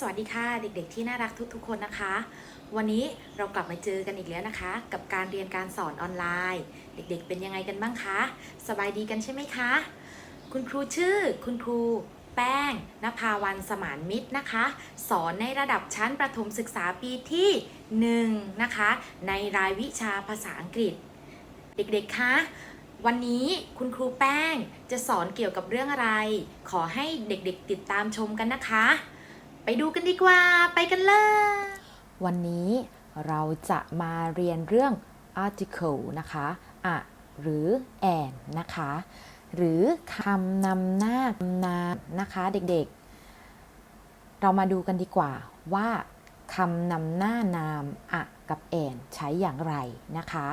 สวัสดีค่ะเด็กๆที่น่ารักทุกๆคนนะคะ วันนี้เรากลับมาเจอกันอีกแล้วนะคะ กับการเรียนการสอนออนไลน์ เด็กๆ เป็นยังไงกันบ้างคะสบายดีกันใช่ไหมคะ คุณครูชื่อ คุณครูแป้งนภาวันสมานมิตรนะคะ สอนในระดับชั้นประถมศึกษาปีที่1นะคะ ในรายวิชาภาษาอังกฤษ เด็กๆคะวันนี้คุณครูแป้งจะสอนเกี่ยวกับเรื่องอะไร ขอให้เด็กๆติดตามชมกันนะคะ ไปดูกันดีกว่า ไปกันเลย วันนี้เราจะมาเรียนเรื่อง article นะคะอะหรือ and นะคะ หรือคำนำหน้านามนะคะเด็กๆ เรามาดูกันดีกว่าว่าคำนำหน้านามอะกับ and ใช้อย่างไรนะคะ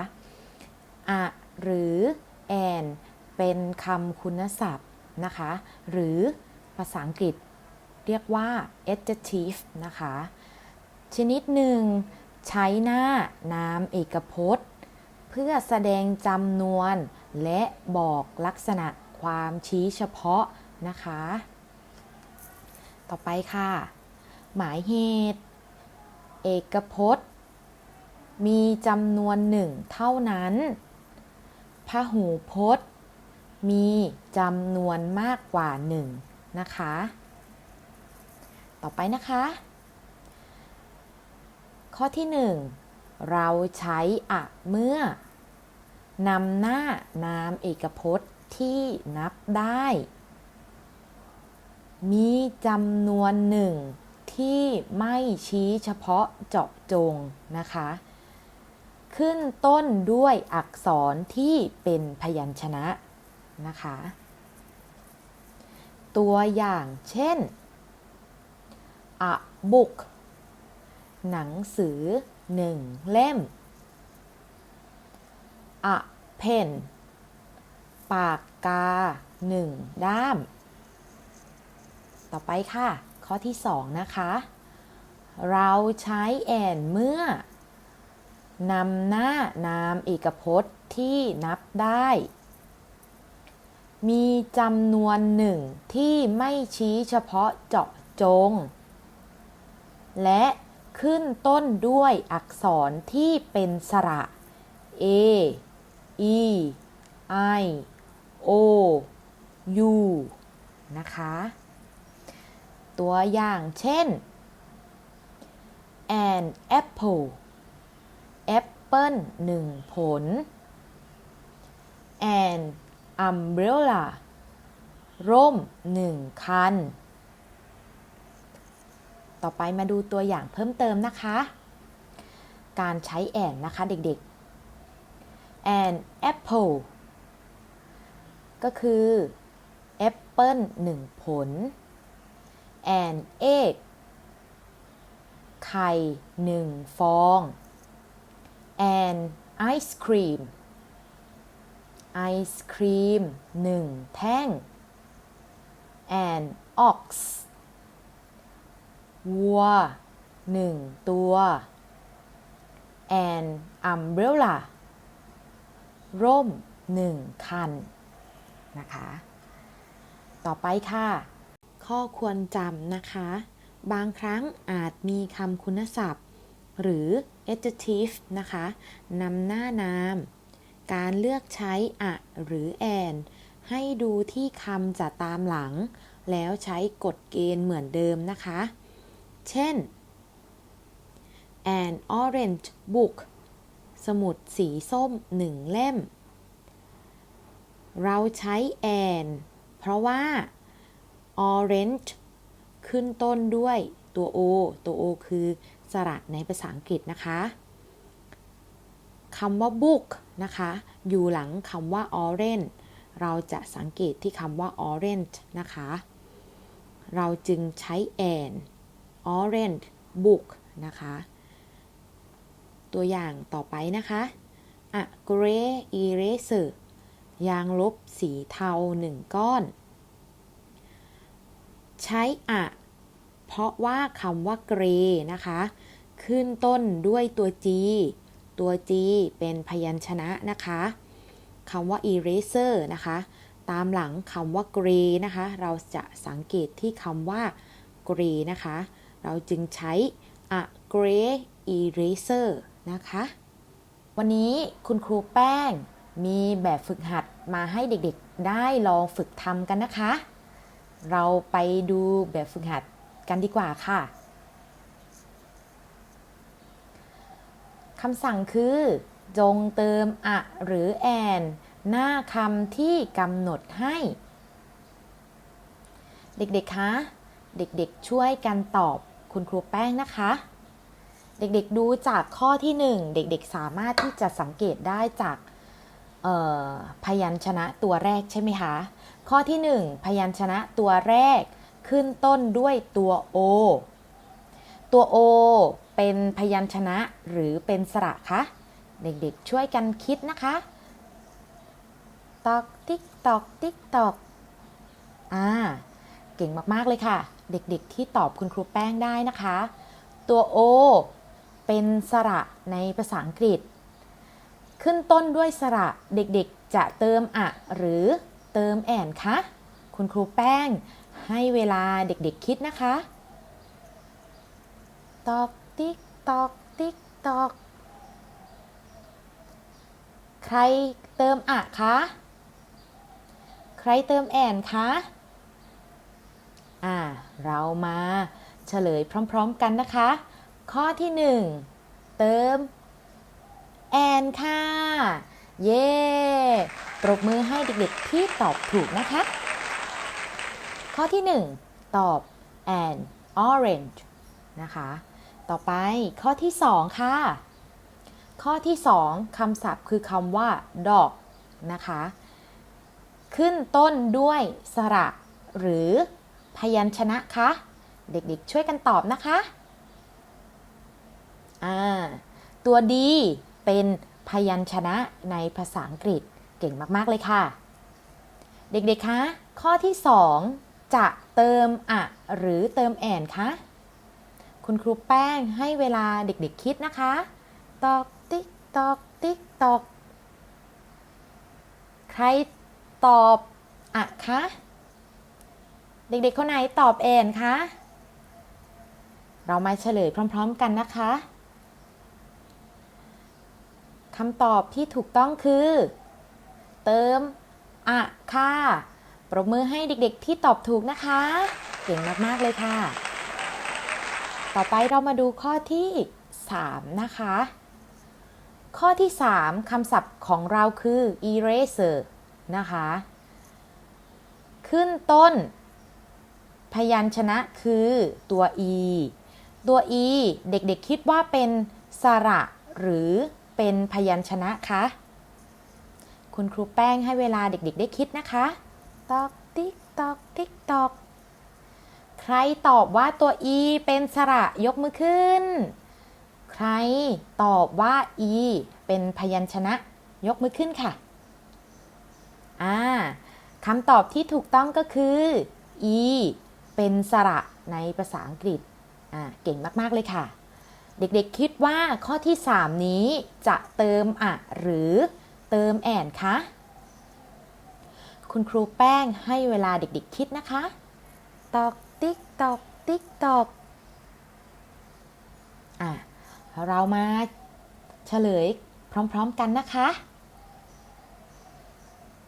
อะหรือ and เป็นคำคุณศัพท์นะคะ หรือภาษาอังกฤษ เรียกว่า adjective นะคะ ชนิดหนึ่ง ใช้หน้านามเอกพจน์ เพื่อแสดงจำนวน และบอกลักษณะความชี้เฉพาะนะคะ ต่อไปค่ะ หมายเหตุ เอกพจน์ มีจำนวนหนึ่งเท่านั้นพหูพจน์ มีจำนวนมากกว่าหนึ่งนะคะ ต่อไปนะคะ ข้อที่ 1 เราใช้อะเมื่อนำหน้านามเอกพจน์ที่นับได้ มีจำนวนหนึ่งที่ไม่ชี้เฉพาะเจาะจงนะคะ ขึ้นต้นด้วยอักษรที่เป็นพยัญชนะนะคะ ตัวอย่างเช่น a book หนังสือหนึ่งเล่ม a pen ปากกาหนึ่งด้าม ต่อไปค่ะ ข้อที่สองนะคะ เราใช้แอนเมื่อนำหน้านามเอกพจน์ที่นับได้ มีจำนวนหนึ่งที่ไม่ชี้เฉพาะเจาะจง และขึ้นต้นด้วยอักษรที่เป็นสระ a e i o u นะคะ ตัวอย่างเช่น an apple แอปเปิลหนึ่งผล an umbrella ร่มหนึ่งคัน ต่อไปมาดูตัวอย่างเพิ่มเติมนะคะ การใช้แอนนะคะเด็กๆ an apple ก็คือแอปเปิลหนึ่งผล an egg ไข่หนึ่งฟอง and ice cream ไอศครีมหนึ่งแท่ง and ox วัวหนึ่งตัว and umbrella ร่มหนึ่งคัน นะคะ ต่อไปค่ะ ข้อควรจำนะคะ บางครั้งอาจมีคำคุณศัพท์ หรือ adjective นะคะนำหน้านาม การเลือกใช้อะหรือ an ให้ดูที่คำจะตามหลัง แล้วใช้กฎเกณฑ์เหมือนเดิมนะคะ เช่น an orange book สมุดสีส้มหนึ่งเล่ม เราใช้ an เพราะว่า orange ขึ้นต้นด้วยตัว o ตัว o คือสระในภาษาอังกฤษนะคะคำว่า book นะคะ อยู่หลังคำว่า orange เราจะสังเกตที่คำว่า orange นะคะ เราจึงใช้ and orange book นะคะ ตัวอย่างต่อไปนะคะ a gray eraser ยางลบสีเทาหนึ่งก้อน ใช้อะเพราะว่าคำว่า gray นะคะ ขึ้นต้นด้วยตัว g ตัว g เป็นพยัญชนะนะคะคำว่า eraser นะคะ ตามหลังคำว่า gray นะคะ เราจะสังเกตที่คำว่า gray นะคะ เราจึงใช้ a gray eraser นะคะ วันนี้คุณครูแป้งมีแบบฝึกหัดมาให้เด็กๆได้ลองฝึกทำกันนะคะ เราไปดูแบบฝึกหัดกันดีกว่าค่ะคำสั่งคือ จงเติมอะหรือแอน หน้าคำที่กำหนดให้ เด็กๆ คะ เด็กๆ ช่วยกันตอบ คุณครูแป้งนะคะ เด็กๆดูจากข้อที่ 1 เด็กๆสามารถที่จะสังเกตได้จากพยัญชนะตัวแรกใช่ไหมคะ ข้อที่ 1 พยัญชนะตัวแรกขึ้นต้นด้วยตัว O ตัว O เป็นพยัญชนะหรือเป็นสระคะ เด็กๆช่วยกันคิดนะคะ ตอกติ๊กตอกติ๊กตอกอ่า เก่งมากๆเลยค่ะ เด็กๆที่ตอบคุณครูแป้งได้นะคะ ตัว O เป็นสระในภาษาอังกฤษ ขึ้นต้นด้วยสระเด็กๆจะเติมอะหรือเติมแอนคะ คุณครูแป้งให้เวลาเด็กๆคิดนะคะ ตอกติ๊กตอกติ๊กตอก ใครเติมอะคะ ใครเติมแอนคะ อ่าเรามาเฉลยพร้อมๆกันนะคะ ข้อที่ 1 เติมแอนค่ะ เย้ปรบมือให้เด็กๆที่ตอบถูกนะคะ ข้อที่ 1 ตอบ an orange นะคะ ต่อไปข้อที่ 2 ค่ะ ข้อที่ 2คำศัพท์คือคำว่า dog นะคะ ขึ้นต้นด้วยสระหรือ พยัญชนะคะ เด็กๆช่วยกันตอบนะคะอ่าตัวดีเป็นพยัญชนะในภาษาอังกฤษเก่งมากๆเลยค่ะ เด็กๆคะข้อที่ 2 จะเติมอะหรือเติมแอนคะคุณครูแป้งให้เวลาเด็กๆคิดนะคะ ตอกติ๊กตอกติ๊กตอก ใครตอบอะคะ เด็กๆคนไหนตอบแอนคะ เรามาเฉลยพร้อม ๆกันนะคะคำตอบที่ถูกต้องคือ เติม อะค่ะ ปรบมือให้เด็กๆที่ตอบถูกนะคะ เก่งมากๆเลยค่ะ ต่อไปเรามาดูข้อที่ 3 นะคะ ข้อที่ 3คำศัพท์ของเราคือ eraser นะคะ ขึ้นต้น พยัญชนะคือตัว e ตัว e เด็กๆคิดว่าเป็นสระ หรือเป็นพยัญชนะคะคุณครูแป้งให้เวลาเด็กๆได้คิดนะคะตอกติ๊กตอกติ๊กตอก ใครตอบว่าตัว e เป็นสระยกมือขึ้น ใครตอบว่า e เป็นพยัญชนะ ยกมือขึ้นค่ะ อ่าคำตอบที่ถูกต้องก็คือ e เป็นสระในภาษาอังกฤษอ่าเก่งมาก ๆ เลยค่ะ เด็กๆคิดว่าข้อที่ 3 นี้จะเติมอะหรือเติมแอนคะ คุณครูแป้งให้เวลาเด็กๆคิดนะคะ ตอกติ๊กตอกติ๊กตอกอะเรามาเฉลยพร้อมๆกันนะคะ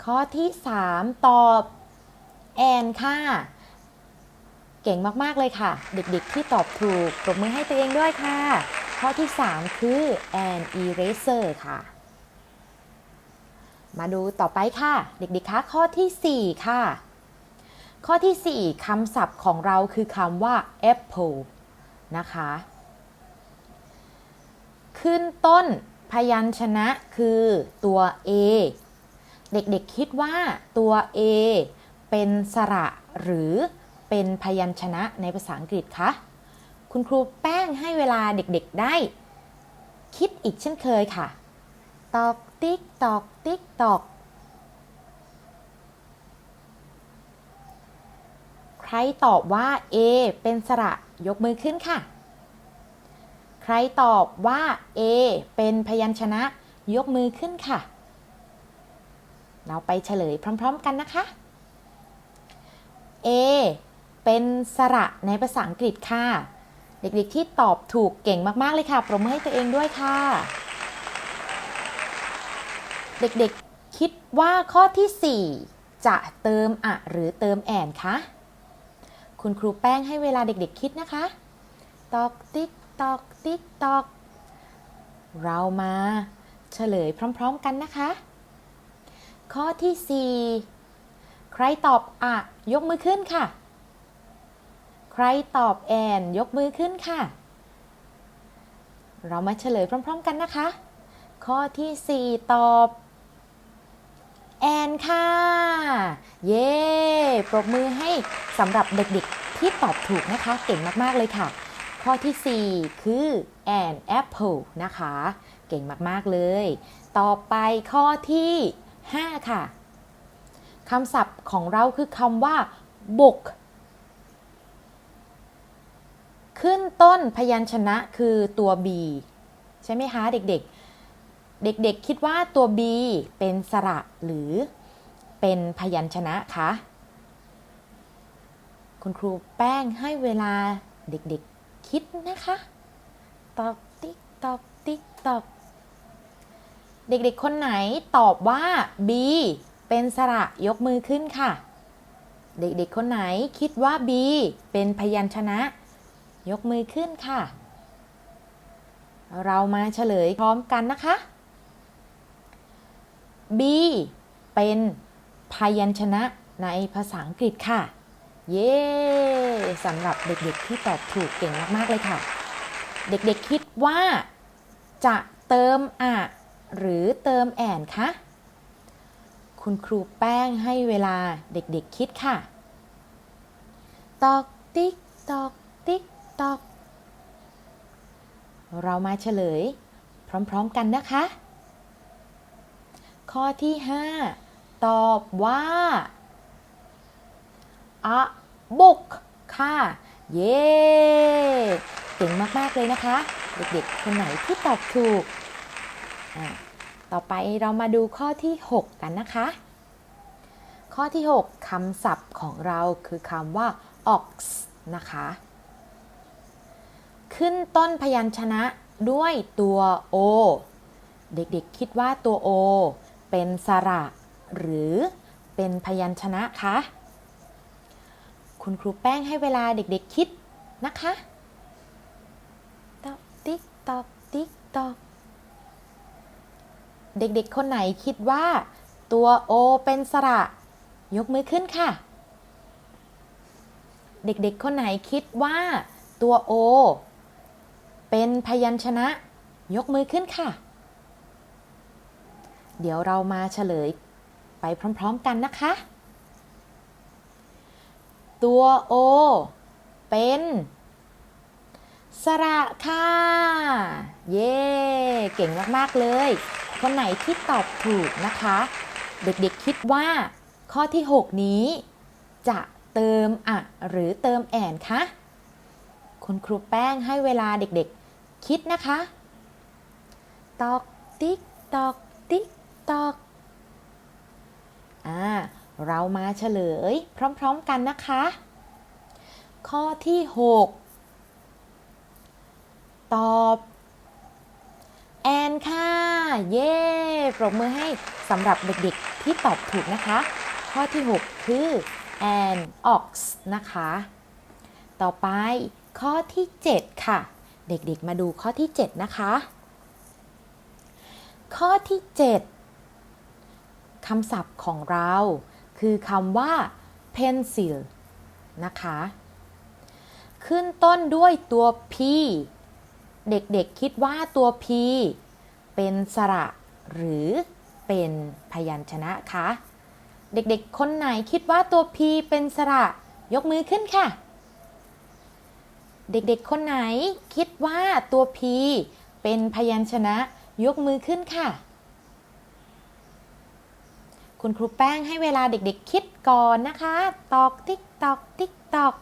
ข้อที่ 3 ตอบแอนค่ะ เก่งมาก ๆ เลยค่ะ เด็กๆที่ตอบถูกปรบมือให้ตัวเองด้วยค่ะ ข้อที่ 3 คือ an eraser ค่ะ มาดูต่อไปค่ะ เด็กๆคะข้อที่ 4 ค่ะ ข้อที่ 4คำศัพท์ของเราคือคำว่า apple นะคะ ขึ้นต้นพยัญชนะคือตัว a เด็กๆคิดว่าตัว a เป็นสระหรือ เป็นพยัญชนะในภาษาอังกฤษคะ คุณครูแป้งให้เวลาเด็กๆได้ คิดอีกเช่นเคยค่ะ ตอกติ๊กตอกติ๊กตอก ใครตอบว่า A เป็นสระยกมือขึ้นค่ะ ใครตอบว่า A เป็นพยัญชนะยกมือขึ้นค่ะ เราไปเฉลยพร้อม ๆ กันนะคะ A เป็นสระในภาษาอังกฤษค่ะ เด็กๆที่ตอบถูกเก่งมากๆเลยค่ะ ปรบมือให้ตัวเองด้วยค่ะ เด็กๆคิดว่าข้อที่ 4 จะเติมอะหรือเติมแอนคะ คุณครูแป้งให้เวลาเด็กๆคิดนะคะ ตอกติ๊กตอกติ๊กตอก เรามาเฉลยพร้อม ๆกันนะคะ ข้อที่ 4 ใครตอบอะยกมือขึ้นค่ะ ใครตอบแอน ยกมือขึ้นค่ะ เรามาเฉลยพร้อม ๆ กันนะคะ ข้อที่ 4 ตอบแอนค่ะ เย้ปรบมือให้สำหรับเด็กๆที่ตอบถูกนะคะ เก่งมากๆเลยค่ะ ข้อที่ 4 คือ an apple นะคะ เก่งมากๆเลย ต่อไปข้อที่ 5 ค่ะคำศัพท์ของเราคือคำว่า book ขึ้นต้นพยัญชนะคือตัว b ใช่ไหมคะเด็กๆ เด็กๆ คิดว่าตัว b เป็นสระหรือเป็นพยัญชนะคะคุณครูแป้งให้เวลาเด็กๆ คิดนะคะ ตอกติ๊กตอกติ๊กตอกเด็กๆ คนไหนตอบว่า B เป็นสระยกมือขึ้นค่ะ เด็กๆ คนไหนคิดว่า B เป็นพยัญชนะ ยกมือขึ้นค่ะ เรามาเฉลยพร้อมกันนะคะ B เป็นพยัญชนะในภาษาอังกฤษค่ะ เย้สำหรับเด็กๆที่ตอบถูกเก่งมากๆเลยค่ะ เด็กๆคิดว่าจะเติมอะหรือเติมแอนคะ คุณครูแป้งให้เวลาเด็กๆคิดค่ะ ตอกติ๊กตอก ตอก เรามาเฉลย พร้อมๆกันนะคะ ข้อที่ 5 ตอบว่า a book ค่ะ เย้เก่งมากๆเลยนะคะ เด็กๆ คนไหนที่ตอบถูก ต่อไปเรามาดูข้อที่ 6 กันนะคะ ข้อที่ 6คำศัพท์ของเราคือคำว่า ox นะคะ ขึ้นต้นพยัญชนะด้วยตัว o เด็กๆคิดว่าตัว o เป็นสระ หรือเป็นพยัญชนะคะ คุณครูแป้งให้เวลาเด็กๆคิดนะคะตอกติ๊กตอกติ๊กตอกเด็กๆ คนไหนคิดว่า ตัว O เป็นสระ ยกมือขึ้นค่ะ เด็กๆ คนไหนคิดว่า ตัว O เป็นพยัญชนะ ยกมือขึ้นค่ะ เดี๋ยวเรามาเฉลยไปพร้อม ๆ กันนะคะ ตัว O เป็น สระค่ะ เย้เก่งมากๆเลย คนไหนที่ตอบถูกนะคะ เด็กๆคิดว่า ข้อที่ 6 นี้ จะเติมอะหรือเติมแอนคะ คุณครูแป้งให้เวลาเด็กๆ คิดนะคะ ตอกติ๊กตอกติ๊กตอกอ่าเรามาเฉลย พร้อมๆกันนะคะ ข้อที่ 6 ตอบ แอนค่ะ เย้ปรบมือให้สำหรับเด็กๆที่ตอบถูกนะคะ ข้อที่ 6 คือ an ox นะคะ ต่อไป ข้อที่ 7 ค่ะ เด็กๆ มาดูข้อที่ 7 นะคะ ข้อที่ 7คำศัพท์ของเรา คือคำว่า pencil นะคะ ขึ้นต้นด้วยตัว p เด็กๆ คิดว่าตัว p เป็นสระหรือเป็นพยัญชนะคะ เด็กๆ คนไหนคิดว่าตัว p เป็นสระ ยกมือขึ้นค่ะ เด็กๆ คนไหนคิดว่าตัว p เป็นพยัญชนะยกมือขึ้นค่ะ คุณครูแป้งให้เวลาเด็กๆ คิดก่อนนะคะ ตอกติ๊กตอกติ๊กตอก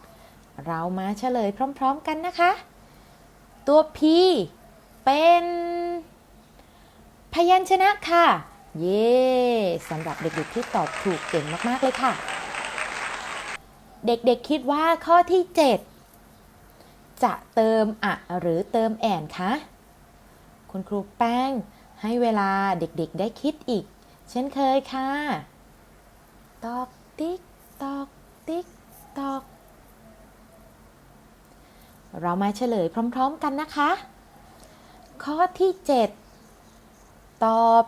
เรามาเฉลยพร้อมๆกันนะคะ ตัว P เป็นพยัญชนะค่ะ เย้สำหรับเด็กๆ ที่ตอบถูกเก่งมากๆเลยค่ะ เด็กๆ คิดว่าข้อที่ 7 จะเติมอะหรือเติมแอนคะ คุณครูแป้งให้เวลาเด็กๆได้คิดอีก เช่นเคยค่ะ ตอกติ๊ก ตอกติ๊ก ตอก เรามาเฉลยพร้อมๆกันนะคะ ข้อที่ 7 ตอบ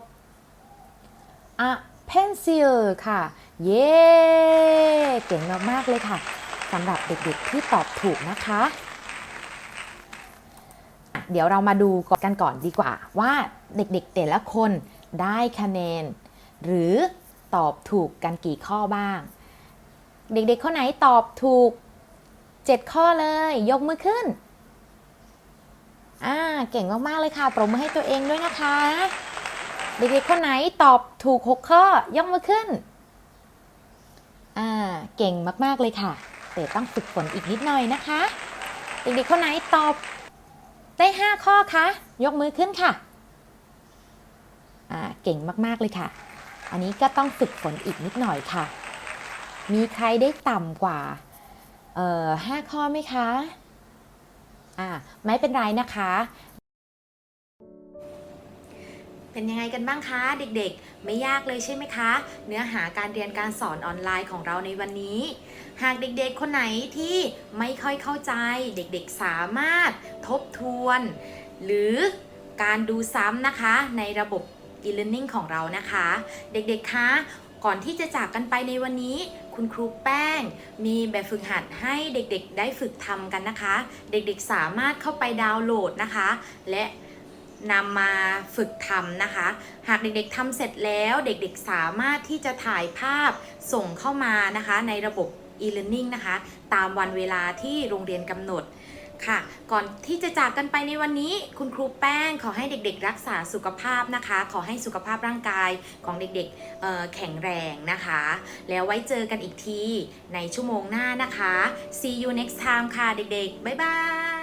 a pencil ค่ะ เย้ เก่งมากๆเลยค่ะสำหรับเด็กๆที่ตอบถูกนะคะ เดี๋ยวเรามาดูกันก่อนดีกว่า ว่าเด็กๆแต่ละคนได้คะแนน หรือตอบถูกกันกี่ข้อบ้าง เด็กๆข้อไหนตอบถูก 7 ข้อเลย ยกมือขึ้นอ่าเก่งมากๆเลยค่ะ ปรบมือให้ตัวเองด้วยนะคะ เด็กๆคนไหนตอบถูก 6 ข้อยกมือขึ้นอ่าเก่งมากๆเลยค่ะ แต่ต้องฝึกฝนอีกนิดหน่อยนะคะ เด็กๆคนไหนตอบ ได้ 5 ข้อคะ ยกมือขึ้นค่ะ อ่า เก่งมาก ๆ เลยค่ะ อันนี้ก็ต้องฝึกฝนอีกนิดหน่อยค่ะ มีใครได้ต่ำกว่า เอ่อห้าข้อไหมคะ อ่า ไม่เป็นไรนะคะ เป็นยังไงกันบ้างคะเด็กๆ ไม่ยากเลยใช่ไหมคะ เนื้อหาการเรียนการสอนออนไลน์ของเราในวันนี้ หากเด็กๆ คนไหนที่ไม่ค่อยเข้าใจเด็กๆสามารถทบทวน หรือการดูซ้ำนะคะในระบบ e-learning ของเรานะคะ เด็กๆคะก่อนที่จะจากกันไปในวันนี้ คุณครูแป้ง มีแบบฝึกหัดให้เด็กๆ ได้ฝึกทำกันนะคะ เด็กๆสามารถเข้าไปดาวน์โหลดนะคะ และ นำมาฝึกทำนะคะ หากเด็กๆทำเสร็จแล้วเด็กๆสามารถที่จะถ่ายภาพส่งเข้ามานะคะ ในระบบ e-learning นะคะ ตามวันเวลาที่โรงเรียนกำหนดค่ะ ก่อนที่จะจากกันไปในวันนี้ คุณครูแป้งขอให้เด็กๆ รักษาสุขภาพนะคะ ขอให้สุขภาพร่างกายของเด็กๆแข็งแรงนะคะ แล้วไว้เจอกันอีกทีในชั่วโมงหน้านะคะ see you next time ค่ะเด็กๆ บ๊ายบาย